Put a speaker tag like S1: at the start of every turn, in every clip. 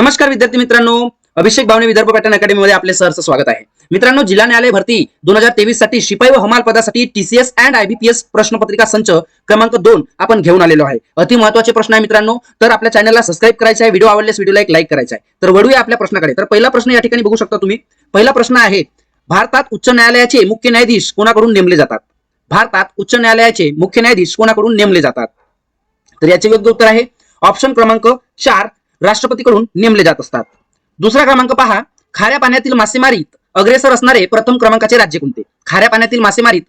S1: नमस्कार विद्यार्थी मित्रांनो. अभिषेक भावने विदर्भ पॅटर्न अकॅडमीमध्ये आपले सहर्ष स्वागत आहे. मित्रांनो जिल्हा न्यायालय भरती दोन हजार तेवीससाठी शिपाई व हमाल पदासाठी टीसीएस अँड आयबीपीएस प्रश्नपत्रिका संच क्रमांक दोन आपण घेऊन आलेलो आहे. अति महत्त्वाचे प्रश्न आहे मित्रांनो. तर आपल्या चॅनलला सबस्क्राईब करायचं आहे व्हिडिओ आवडल्यास व्हिडिओला एक लाईक करायचा आहे. तर वळूया आपल्या प्रश्नाकडे. तर पहिला प्रश्न या ठिकाणी बघू शकता तुम्ही. पहिला प्रश्न आहे भारतात उच्च न्यायालयाचे मुख्य न्यायाधीश कोणाकडून नेमले जातात? भारतात उच्च न्यायालयाचे मुख्य न्यायाधीश कोणाकडून नेमले जातात? तर याचे योग्य उत्तर आहे ऑप्शन क्रमांक चार राष्ट्रपतीकडून नेमले जात असतात. दुसरा क्रमांक पहा. खाऱ्या पाण्यातील मासेमारीत अग्रेसर असणारे प्रथम क्रमांकाचे राज्य कोणते? खाऱ्या पाण्यातील मासेमारीत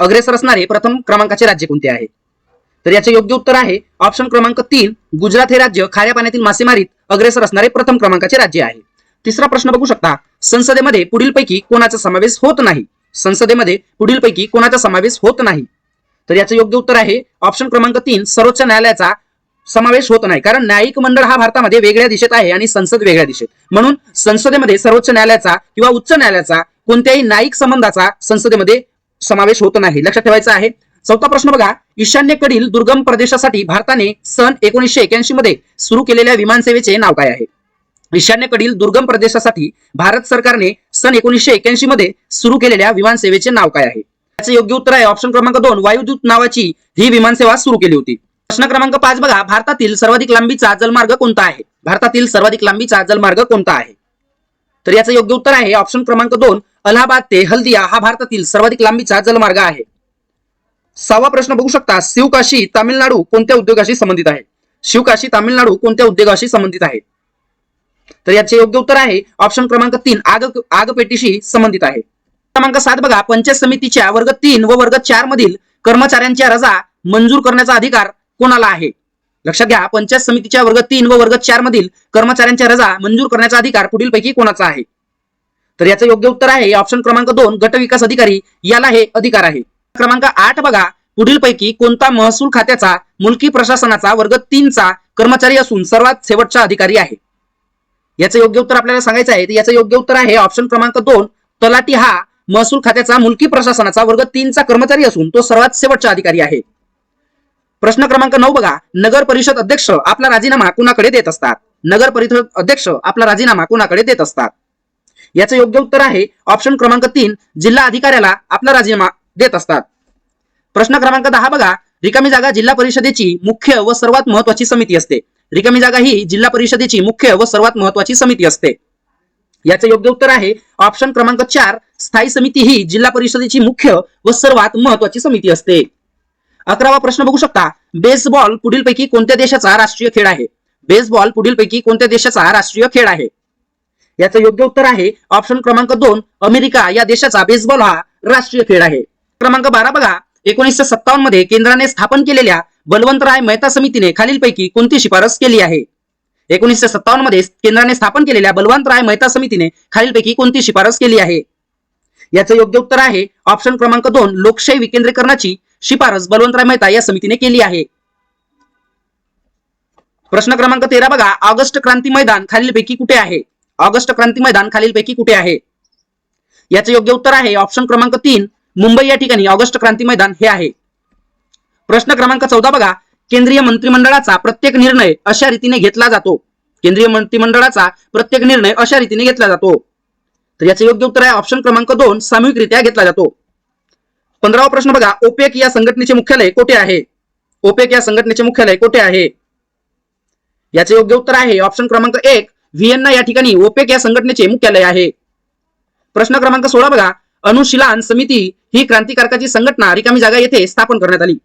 S1: अग्रेसर असणारे प्रथम क्रमांकाचे राज्य कोणते आहे? तर याचे योग्य उत्तर आहे ऑप्शन क्रमांक तीन गुजरात हे राज्य खाऱ्या पाण्यातील मासेमारीत अग्रेसर असणारे प्रथम क्रमांकाचे राज्य आहे. तिसरा प्रश्न बघू शकता. संसदेमध्ये पुढीलपैकी कोणाचा समावेश होत नाही? संसदेमध्ये पुढीलपैकी कोणाचा समावेश होत नाही? तर याचं योग्य उत्तर आहे ऑप्शन क्रमांक तीन सर्वोच्च न्यायालयाचा समावेश होत नाही. कारण न्यायिक मंडळ हा भारतामध्ये वेगळ्या दिशेत आहे आणि संसद वेगळ्या दिशेत. म्हणून संसदेमध्ये सर्वोच्च न्यायालयाचा किंवा उच्च न्यायालयाचा कोणत्याही न्यायिक संबंधाचा संसदेमध्ये समावेश होत नाही. लक्षात ठेवायचा आहे. चौथा प्रश्न बघा. ईशान्येकडील दुर्गम प्रदेशासाठी भारताने सन एकोणीसशे एक्याऐंशी मध्ये सुरू केलेल्या विमान सेवेचे नाव काय आहे? ईशान्येकडील दुर्गम प्रदेशासाठी भारत सरकारने सन एकोणीसशे एक्याऐंशी मध्ये सुरू केलेल्या विमान सेवेचे नाव काय आहे? त्याचे योग्य उत्तर आहे. ऑप्शन क्रमांक दोन वायुदूत नावाची ही विमानसेवा सुरू केली होती. प्रश्न क्रमांक पाच बघा. भारतातील सर्वाधिक लांबीचा जलमार्ग कोणता आहे? भारतातील सर्वाधिक लांबीचा जलमार्ग कोणता आहे? तर याचं योग्य उत्तर आहे ऑप्शन क्रमांक दोन. अलाहाबाद ते हल्दिया हा भारतातील सर्वाधिक लांबीचा जलमार्ग आहे. सहावा प्रश्न बघू शकता. शिवकाशी तामिळनाडू कोणत्या उद्योगाशी संबंधित आहे? शिवकाशी तामिळनाडू कोणत्या उद्योगाशी संबंधित आहे? तर याचे योग्य उत्तर आहे ऑप्शन क्रमांक तीन आग आगपेटीशी संबंधित आहे. क्रमांक सात बघा. पंचायत समितीच्या वर्ग तीन व वर्ग चार मधील कर्मचाऱ्यांच्या रजा मंजूर करण्याचा अधिकार कोणाला आहे? लक्षात घ्या पंचायत समितीच्या वर्ग तीन व वर्ग चार मधील कर्मचाऱ्यांच्या रजा मंजूर करण्याचा अधिकार पुढीलपैकी कोणाचा आहे? तर याचं योग्य उत्तर आहे ऑप्शन क्रमांक दोन गट विकास अधिकारी याला हे अधिकार आहे. क्रमांक आठ बघा पुढीलपैकी कोणता महसूल खात्याचा मुलकी प्रशासनाचा वर्ग तीनचा कर्मचारी असून सर्वात शेवटचा अधिकारी आहे? याचं योग्य उत्तर आपल्याला सांगायचं आहे तर याचं योग्य उत्तर आहे ऑप्शन क्रमांक दोन तलाटी हा महसूल खात्याचा मुलकी प्रशासनाचा वर्ग तीनचा कर्मचारी असून तो सर्वात शेवटचा अधिकारी आहे. प्रश्न क्रमांक नऊ बघा. नगर परिषद अध्यक्ष आपला राजीनामा कुणाकडे देत असतात? नगर परिषद अध्यक्ष आपला राजीनामा कुणाकडे देत असतात? याचं योग्य उत्तर आहे ऑप्शन क्रमांक तीन जिल्हा अधिकाऱ्याला आपला राजीनामा देत असतात. प्रश्न क्रमांक दहा बघा. रिकामी जागा जिल्हा परिषदेची मुख्य व सर्वात महत्वाची समिती असते. रिकामी जागा ही जिल्हा परिषदेची मुख्य व सर्वात महत्वाची समिती असते. याचं योग्य उत्तर आहे ऑप्शन क्रमांक चार स्थायी समिती ही जिल्हा परिषदेची मुख्य व सर्वात महत्वाची समिती असते. अकरावा प्रश्न बघू शकता. बेसबॉल पुढीलपैकी कोणत्या देशाचा राष्ट्रीय खेळ आहे? बेसबॉल पुढीलपैकी कोणत्या देशाचा राष्ट्रीय खेळ आहे? याचं योग्य उत्तर आहे ऑप्शन क्रमांक दोन अमेरिका. या देशाचा बेसबॉल हा राष्ट्रीय खेळ आहे. क्रमांक बारा बघा. एकोणीसशे सत्तावन्नमध्ये केंद्राने स्थापन केलेल्या बलवंतराय मेहता समितीने खालीलपैकी कोणती शिफारस केली आहे? एकोणीसशे सत्तावन्नमध्ये केंद्राने स्थापन केलेल्या बलवंतराय मेहता समितीने खालीलपैकी कोणती शिफारस केली आहे? याचं योग्य उत्तर आहे. ऑप्शन क्रमांक दोन लोकशाही विकेंद्रीकरणाची शिफारस बलवंतराय मेहता या समितीने केली आहे. प्रश्न क्रमांक तेरा बघा. ऑगस्ट क्रांती मैदान खालीलपैकी कुठे आहे? ऑगस्ट क्रांती मैदान खालीलपैकी कुठे आहे? याचं योग्य उत्तर आहे. ऑप्शन क्रमांक तीन मुंबई या ठिकाणी ऑगस्ट क्रांती मैदान हे आहे. प्रश्न क्रमांक चौदा बघा. केंद्रीय मंत्रिमंडळाचा प्रत्येक निर्णय अशा रीतीने घेतला जातो. केंद्रीय मंत्रिमंडळाचा प्रत्येक निर्णय अशा रीतीने घेतला जातो. तर याचं योग्य उत्तर आहे ऑप्शन क्रमांक दोन सामूहिकरित्या घेतला जातो. पंधरावा प्रश्न बघा ओपेक या संघटनेचे मुख्यालय कोठे आहे? ओपेक या संघटनेचे मुख्यालय कोठे आहे? याचे योग्य उत्तर आहे ऑप्शन क्रमांक एक व्हिएन्ना या ठिकाणी ओपेक या संघटनेचे मुख्यालय आहे. प्रश्न क्रमांक सोळा बघा अनुशीलन समिती ही क्रांतिकारकाची संघटना रिकामी जागा येथे स्थापन करण्यात आली.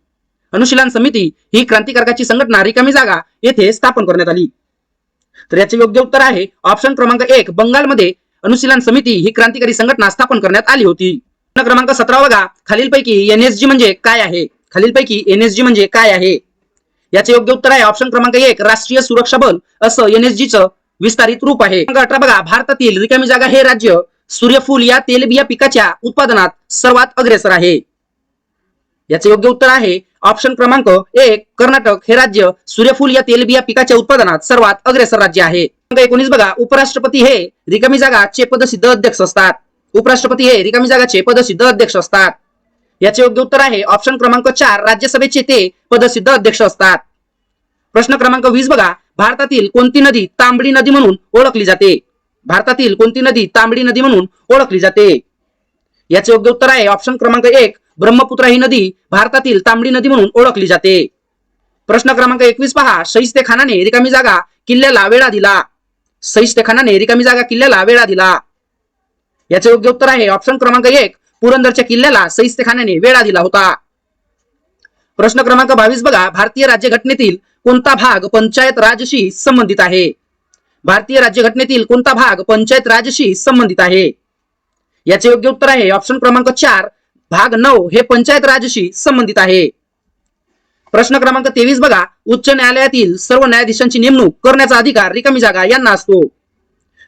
S1: अनुशीलन समिती ही क्रांतिकारकाची संघटना रिकामी जागा येथे स्थापन करण्यात आली. तर याचे योग्य उत्तर आहे ऑप्शन क्रमांक एक बंगालमध्ये अनुशीलन समिती ही क्रांतिकारी संघटना स्थापन करण्यात आली होती. प्रश्न क्रमांक सतरा बघा. खालीलपैकी एनएसजी म्हणजे काय आहे? खालीलपैकी एनएसजी म्हणजे काय आहे? याचे योग्य उत्तर आहे ऑप्शन क्रमांक एक राष्ट्रीय सुरक्षा बल. असं एनएसजीचं विस्तारित रूप आहे. अठरा बघा. भारतातील रिकामी जागा हे राज्य सूर्यफूल या तेलबिया पिकाच्या उत्पादनात सर्वात अग्रेसर आहे. याचे योग्य उत्तर आहे. ऑप्शन क्रमांक एक कर्नाटक हे राज्य सूर्यफूल या तेलबिया पिकाच्या उत्पादनात सर्वात अग्रेसर राज्य आहे. एकोणीस बघा उपराष्ट्रपती हे रिकामी जागाचे पदसिद्ध अध्यक्ष असतात. उपराष्ट्रपती हे रिकामी जागाचे पदसिद्ध अध्यक्ष असतात. याचे योग्य उत्तर आहे. ऑप्शन क्रमांक चार राज्यसभेचे ते पदसिद्ध अध्यक्ष असतात. प्रश्न क्रमांक वीस बघा भारतातील कोणती नदी तांबडी नदी म्हणून ओळखली जाते? भारतातील कोणती नदी तांबडी नदी म्हणून ओळखली जाते? याचे योग्य उत्तर आहे. ऑप्शन क्रमांक एक ब्रह्मपुत्रा ही नदी भारतातील तांबडी नदी म्हणून ओळखली जाते. प्रश्न क्रमांक एकवीस पहा. सहिस्ते खानाने रिकामी जागा किल्ल्याला वेळा दिला. सहिस्ते खानाने रिकामी जागा किल्ल्याला वेळा दिला. याचे योग्य उत्तर आहे ऑप्शन क्रमांक एक. पुरंदरच्या किल्ल्याला सहिस्ते खानाने वेळा दिला होता. प्रश्न क्रमांक बावीस बघा. भारतीय राज्यघटनेतील कोणता भाग पंचायत राजशी संबंधित आहे? भारतीय राज्यघटनेतील कोणता भाग पंचायत राजशी संबंधित आहे? याचे योग्य उत्तर आहे ऑप्शन क्रमांक चार. भाग नऊ हे पंचायत राजशी संबंधित आहे. प्रश्न क्रमांक तेवीस बघा. उच्च न्यायालयातील सर्व न्यायाधीशांची नेमणूक करण्याचा अधिकार रिकामी जागा यांना असतो.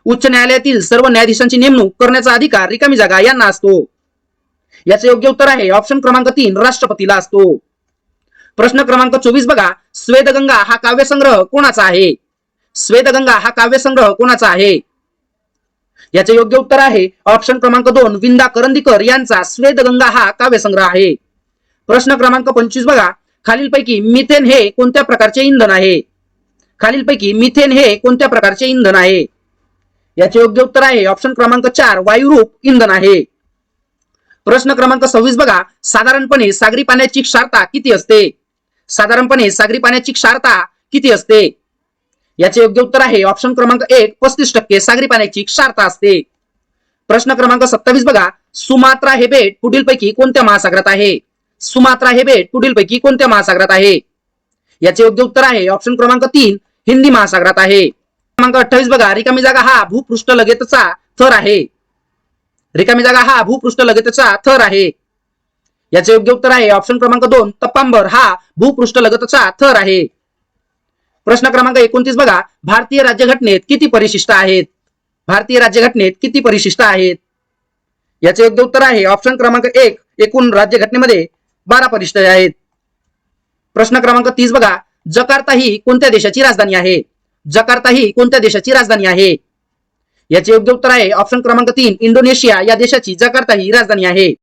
S1: उच्च न्यायालयातील सर्व न्यायाधीशांची नेमणूक करण्याचा अधिकार रिकामी जागा यांना असतो. याचे योग्य उत्तर आहे ऑप्शन क्रमांक तीन राष्ट्रपतीला असतो. प्रश्न क्रमांक चोवीस बघा. स्वेदगंगा हा काव्यसंग्रह कोणाचा आहे? स्वेदगंगा हा काव्यसंग्रह कोणाचा आहे? याचे योग्य उत्तर आहे. ऑप्शन क्रमांक दोन विंदा करंदीकर यांचा स्वेदगंगा हा काव्यसंग्रह आहे. प्रश्न क्रमांक पंचवीस बघा. खालीलपैकी मिथेन हे कोणत्या प्रकारचे इंधन आहे? खालीलपैकी मिथेन हे कोणत्या प्रकारचे इंधन आहे? याचे योग्य उत्तर आहे. ऑप्शन क्रमांक चार वायुरूप इंधन आहे. प्रश्न क्रमांक सव्वीस बघा. साधारणपणे सागरी पाण्याची क्षारता किती असते? साधारणपणे सागरी पाण्याची क्षारता किती असते? याचे योग्य उत्तर आहे. ऑप्शन क्रमांक एक पस्तीस टक्के सागरी पाण्याची क्षारता असते. प्रश्न क्रमांक सत्तावीस बघा. सुमात्रा हे बेट पुढीलपैकी कोणत्या महासागरात आहे? सुमात्रा हे बेट पुढीलपैकी कोणत्या महासागरात आहे? याचे योग्य उत्तर आहे. ऑप्शन क्रमांक तीन हिंदी महासागरात आहे. क्रमांक अठ्ठावीस बघा. रिकामी जागा हा भूपृष्ठ लगेचचा थर आहे. रिकामी जागा हा भूपृष्ठ लगतचा थर आहे. याचे योग्य उत्तर आहे. ऑप्शन क्रमांक दोन तपांबर हा भूपृष्ठ लगतचा थर आहे. प्रश्न क्रमांक एकोणतीस बघा. भारतीय राज्यघटनेत किती परिशिष्ट आहेत? भारतीय राज्यघटनेत किती परिशिष्ट आहेत? याचे योग्य उत्तर आहे. ऑप्शन क्रमांक एक एकूण राज्यघटनेमध्ये बारा परिशिष्ट आहेत. प्रश्न क्रमांक तीस बघा. जकार्ता ही कोणत्या देशाची राजधानी आहे? जकार्ता ही कोणत्या देशाची राजधानी आहे? याचे योग्य उत्तर आहे. ऑप्शन क्रमांक तीन इंडोनेशिया या देशाची जकार्ता ही राजधानी आहे.